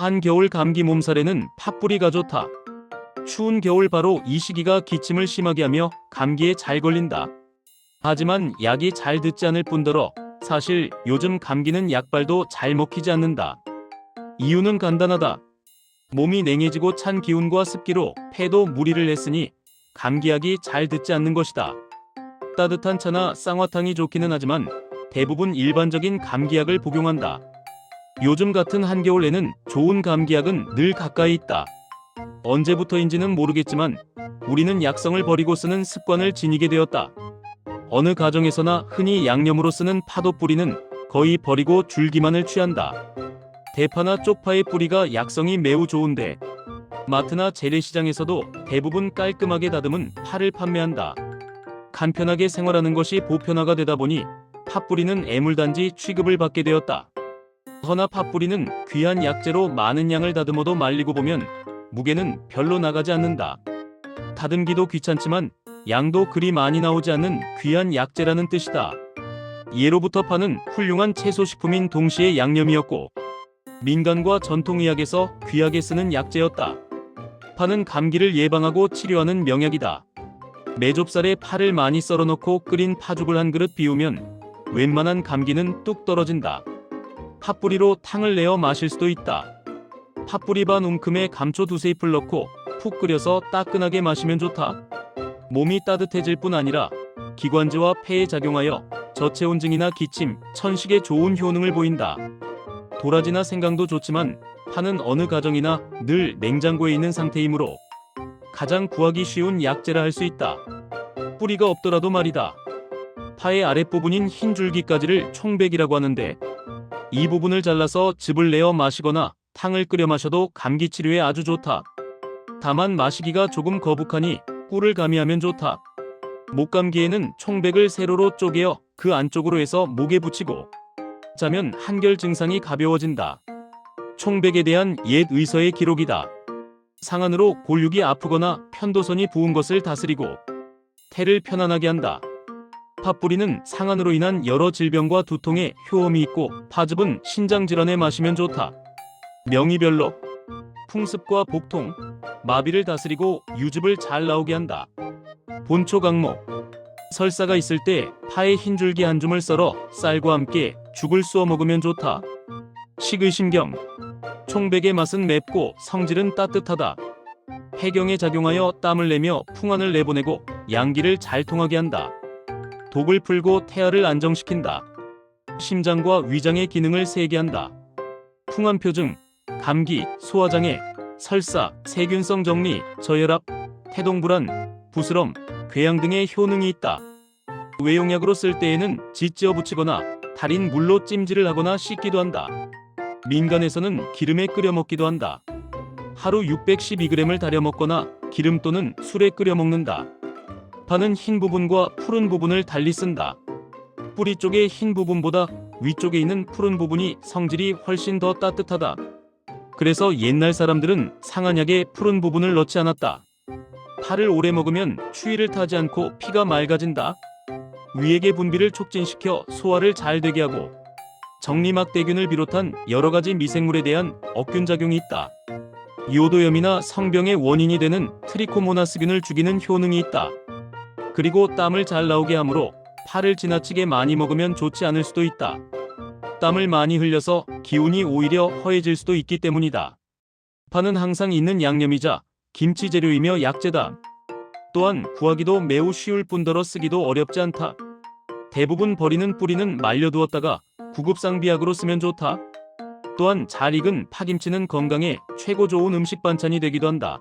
한겨울 감기 몸살에는 팥뿌리가 좋다. 추운 겨울 바로 이 시기가 기침을 심하게 하며 감기에 잘 걸린다. 하지만 약이 잘 듣지 않을 뿐더러 사실 요즘 감기는 약발도 잘 먹히지 않는다. 이유는 간단하다. 몸이 냉해지고 찬 기운과 습기로 폐도 무리를 했으니 감기약이 잘 듣지 않는 것이다. 따뜻한 차나 쌍화탕이 좋기는 하지만 대부분 일반적인 감기약을 복용한다. 요즘 같은 한겨울에는 좋은 감기약은 늘 가까이 있다. 언제부터인지는 모르겠지만 우리는 약성을 버리고 쓰는 습관을 지니게 되었다. 어느 가정에서나 흔히 양념으로 쓰는 파도 뿌리는 거의 버리고 줄기만을 취한다. 대파나 쪽파의 뿌리가 약성이 매우 좋은데 마트나 재래시장에서도 대부분 깔끔하게 다듬은 파를 판매한다. 간편하게 생활하는 것이 보편화가 되다 보니 팥뿌리는 애물단지 취급을 받게 되었다. 허나 팥뿌리는 귀한 약재로 많은 양을 다듬어도 말리고 보면 무게는 별로 나가지 않는다. 다듬기도 귀찮지만 양도 그리 많이 나오지 않는 귀한 약재라는 뜻이다. 예로부터 파는 훌륭한 채소식품인 동시에 양념이었고 민간과 전통의학에서 귀하게 쓰는 약재였다. 파는 감기를 예방하고 치료하는 명약이다. 메좁쌀에 파를 많이 썰어놓고 끓인 파죽을 한 그릇 비우면 웬만한 감기는 뚝 떨어진다. 팥뿌리로 탕을 내어 마실 수도 있다. 팥뿌리 반 움큼에 감초 두세 잎을 넣고 푹 끓여서 따끈하게 마시면 좋다. 몸이 따뜻해질 뿐 아니라 기관지와 폐에 작용하여 저체온증이나 기침, 천식에 좋은 효능을 보인다. 도라지나 생강도 좋지만 파는 어느 가정이나 늘 냉장고에 있는 상태이므로 가장 구하기 쉬운 약재라 할 수 있다. 뿌리가 없더라도 말이다. 파의 아랫부분인 흰 줄기까지를 총백이라고 하는데 이 부분을 잘라서 즙을 내어 마시거나 탕을 끓여 마셔도 감기 치료에 아주 좋다. 다만 마시기가 조금 거북하니 꿀을 가미하면 좋다. 목감기에는 총백을 세로로 쪼개어 그 안쪽으로 해서 목에 붙이고 자면 한결 증상이 가벼워진다. 총백에 대한 옛 의서의 기록이다. 상안으로 골육이 아프거나 편도선이 부은 것을 다스리고 태를 편안하게 한다. 팥뿌리는 상안으로 인한 여러 질병과 두통에 효험이 있고 파즙은 신장 질환에 마시면 좋다. 명의별로 풍습과 복통, 마비를 다스리고 유즙을 잘 나오게 한다. 본초 강목 설사가 있을 때 파의 흰 줄기 한 줌을 썰어 쌀과 함께 죽을 쏘아 먹으면 좋다. 식의심경 총백의 맛은 맵고 성질은 따뜻하다. 폐경에 작용하여 땀을 내며 풍환을 내보내고 양기를 잘 통하게 한다. 독을 풀고 태아를 안정시킨다. 심장과 위장의 기능을 세게 한다. 풍환표증, 감기, 소화장애, 설사, 세균성 정리, 저혈압, 태동불안, 부스럼, 궤양 등의 효능이 있다. 외용약으로 쓸 때에는 짓지어 붙이거나 달인 물로 찜질을 하거나 씻기도 한다. 민간에서는 기름에 끓여 먹기도 한다. 하루 612g을 달여 먹거나 기름 또는 술에 끓여 먹는다. 파는 흰 부분과 푸른 부분을 달리 쓴다. 뿌리 쪽의 흰 부분보다 위쪽에 있는 푸른 부분이 성질이 훨씬 더 따뜻하다. 그래서 옛날 사람들은 상한약에 푸른 부분을 넣지 않았다. 파를 오래 먹으면 추위를 타지 않고 피가 맑아진다. 위액의 분비를 촉진시켜 소화를 잘 되게 하고 정리막 대균을 비롯한 여러 가지 미생물에 대한 억균 작용이 있다. 요도염이나 성병의 원인이 되는 트리코모나스균을 죽이는 효능이 있다. 그리고 땀을 잘 나오게 하므로 파를 지나치게 많이 먹으면 좋지 않을 수도 있다. 땀을 많이 흘려서 기운이 오히려 허해질 수도 있기 때문이다. 파는 항상 있는 양념이자 김치 재료이며 약재다. 또한 구하기도 매우 쉬울 뿐더러 쓰기도 어렵지 않다. 대부분 버리는 뿌리는 말려두었다가 구급상비약으로 쓰면 좋다. 또한 잘 익은 파김치는 건강에 최고 좋은 음식 반찬이 되기도 한다.